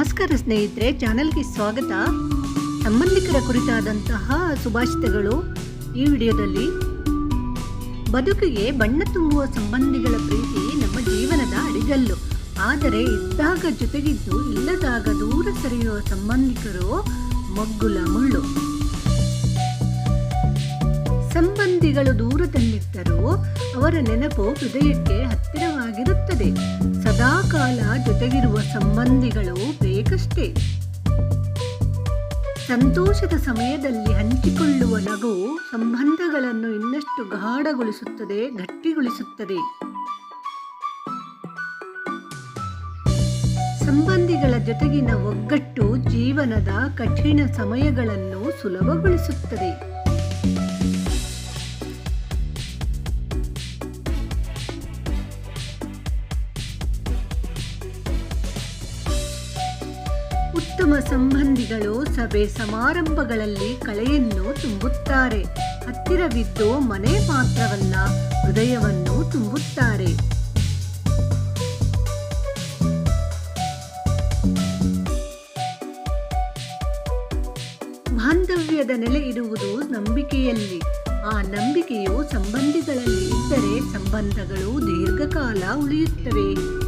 ನಮಸ್ಕಾರ ಸ್ನೇಹಿತರೆ, ಚಾನೆಲ್ಗೆ ಸ್ವಾಗತ. ಸಂಬಂಧಿಕರ ಕುರಿತಾದಂತಹ ಸುಭಾಷಿತಗಳು ಈ ವಿಡಿಯೋದಲ್ಲಿ. ಬದುಕಿಗೆ ಬಣ್ಣ ತುಂಬುವ ಸಂಬಂಧಿಗಳ ಪ್ರೀತಿ ನಮ್ಮ ಜೀವನದ ಅಡಿಗಲ್ಲು. ಆದರೆ ಇದ್ದಾಗ ಜೊತೆಗಿದ್ದು ಇಲ್ಲದಾಗ ದೂರ ಸರಿಯುವ ಸಂಬಂಧಿಕರು ಮಗ್ಗುಲ ಮುಳ್ಳು. ಸಂಬಂಧಿಗಳು ದೂರದಲ್ಲಿದ್ದರೂ ಅವರ ನೆನಪು ಹೃದಯಕ್ಕೆ ಹತ್ತಿರವಾಗಿರುತ್ತದೆ. ಸದಾಕಾಲ ಜೊತೆಗಿರುವ ಸಂಬಂಧಿಗಳು ಬೇಕಷ್ಟೇ ಸಂತೋಷದ ಸಮಯದಲ್ಲಿ ಹಂಚಿಕೊಳ್ಳುವ ನಗು ಸಂಬಂಧಗಳನ್ನು ಇನ್ನಷ್ಟು ಗಾಢಗೊಳಿಸುತ್ತದೆ, ಗಟ್ಟಿಗೊಳಿಸುತ್ತದೆ. ಸಂಬಂಧಿಗಳ ಜೊತೆಗಿನ ಒಗ್ಗಟ್ಟು ಜೀವನದ ಕಠಿಣ ಸಮಯಗಳನ್ನು ಸುಲಭಗೊಳಿಸುತ್ತದೆ. ಉತ್ತಮ ಸಂಬಂಧಿಗಳು ಸಭೆ ಸಮಾರಂಭಗಳಲ್ಲಿ ಕಳೆಯನ್ನು ತುಂಬುತ್ತಾರೆ. ಹತ್ತಿರವಿದ್ದು ಮನೆ ಮಾತ್ರವಲ್ಲ, ಹೃದಯವನ್ನು ತುಂಬುತ್ತಾರೆ. ಬಾಂಧವ್ಯದ ನೆಲೆ ಇರುವುದು ನಂಬಿಕೆಯಲ್ಲಿ. ಆ ನಂಬಿಕೆಯು ಸಂಬಂಧಿಗಳಲ್ಲಿ ಇದ್ದರೆ ಸಂಬಂಧಗಳು ದೀರ್ಘಕಾಲ ಉಳಿಯುತ್ತವೆ.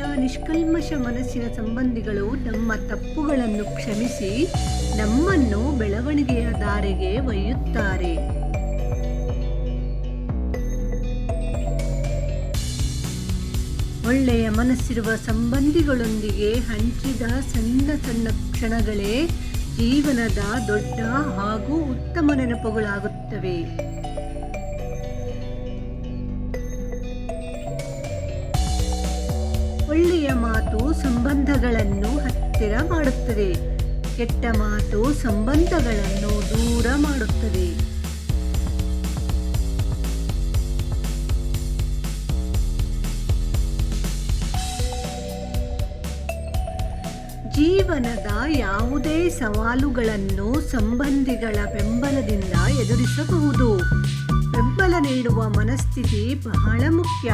ನಿಷ್ಕಲ್ಮಶ ಮನಸ್ಸಿನ ಸಂಬಂಧಿಗಳು ನಮ್ಮ ತಪ್ಪುಗಳನ್ನು ಕ್ಷಮಿಸಿ ನಮ್ಮನ್ನು ಬೆಳವಣಿಗೆಯ ದಾರಿಗೆ ಒಯ್ಯುತ್ತಾರೆ. ಒಳ್ಳೆಯ ಮನಸ್ಸಿರುವ ಸಂಬಂಧಿಗಳೊಂದಿಗೆ ಹಂಚಿದ ಸಣ್ಣ ಸಣ್ಣ ಕ್ಷಣಗಳೇ ಜೀವನದ ದೊಡ್ಡ ಹಾಗೂ ಉತ್ತಮ ನೆನಪುಗಳಾಗುತ್ತವೆ. ಒಳ್ಳೆಯ ಮಾತು ಸಂಬಂಧಗಳನ್ನು ಹತ್ತಿರ ಮಾಡುತ್ತದೆ. ಕೆಟ್ಟ ಮಾತು ಸಂಬಂಧಗಳನ್ನು ದೂರ ಮಾಡುತ್ತದೆ. ಜೀವನದ ಯಾವುದೇ ಸವಾಲುಗಳನ್ನು ಸಂಬಂಧಿಗಳ ಬೆಂಬಲದಿಂದ ಎದುರಿಸಬಹುದು. ಬೆಂಬಲ ನೀಡುವ ಮನಸ್ಥಿತಿ ಬಹಳ ಮುಖ್ಯ.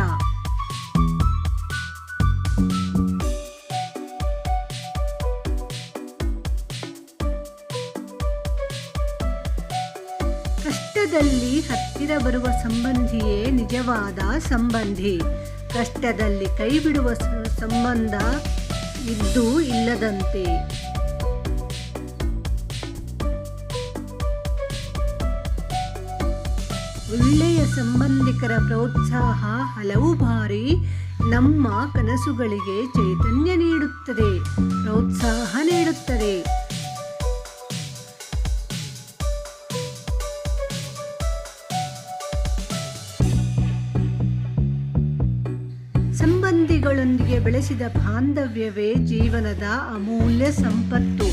ಕಷ್ಟದಲ್ಲಿ ಹತ್ತಿರ ಬರುವ ಸಂಬಂಧಿಯೇ ನಿಜವಾದ ಸಂಬಂಧಿ. ಕಷ್ಟದಲ್ಲಿ ಕೈ ಬಿಡುವ ಸಂಬಂಧ ಇದ್ದು ಇಲ್ಲದಂತೆ. ಒಳ್ಳೆಯ ಸಂಬಂಧಿಕರ ಪ್ರೋತ್ಸಾಹ ಹಲವು ಬಾರಿ ನಮ್ಮ ಕನಸುಗಳಿಗೆ ಚೈತನ್ಯ ನೀಡುತ್ತದೆ, ಪ್ರೋತ್ಸಾಹ ನೀಡುತ್ತದೆ. ಸಂಬಂಧಿಗಳೊಂದಿಗೆ ಬೆಳೆಸಿದ ಬಾಂಧವ್ಯವೇ ಜೀವನದ ಅಮೂಲ್ಯ ಸಂಪತ್ತು.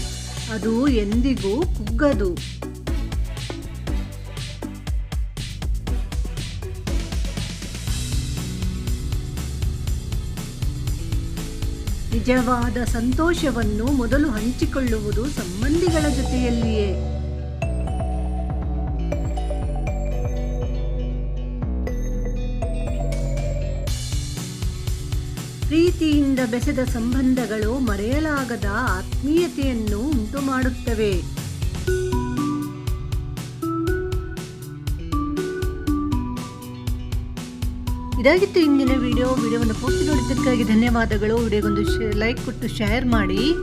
ಅದು ಎಂದಿಗೂ ಕುಗ್ಗದು. ನಿಜವಾದ ಸಂತೋಷವನ್ನು ಮೊದಲು ಹಂಚಿಕೊಳ್ಳುವುದು ಸಂಬಂಧಿಗಳ ಜೊತೆಯಲ್ಲಿಯೇ. ಪ್ರೀತಿಯಿಂದ ಬೆಸೆದ ಸಂಬಂಧಗಳು ಮರೆಯಲಾಗದ ಆತ್ಮೀಯತೆಯನ್ನು ಉಂಟು ಮಾಡುತ್ತವೆ ಇದಾಗಿತ್ತು ಇಂದಿನ ವಿಡಿಯೋ. ವಿಡಿಯೋವನ್ನು ಪೂರ್ತಿ ನೋಡಿದ್ದಕ್ಕಾಗಿ ಧನ್ಯವಾದಗಳು. ವಿಡಿಯೋಗೊಂದು ಲೈಕ್ ಕೊಟ್ಟು ಶೇರ್ ಮಾಡಿ.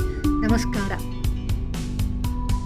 ನಮಸ್ಕಾರ.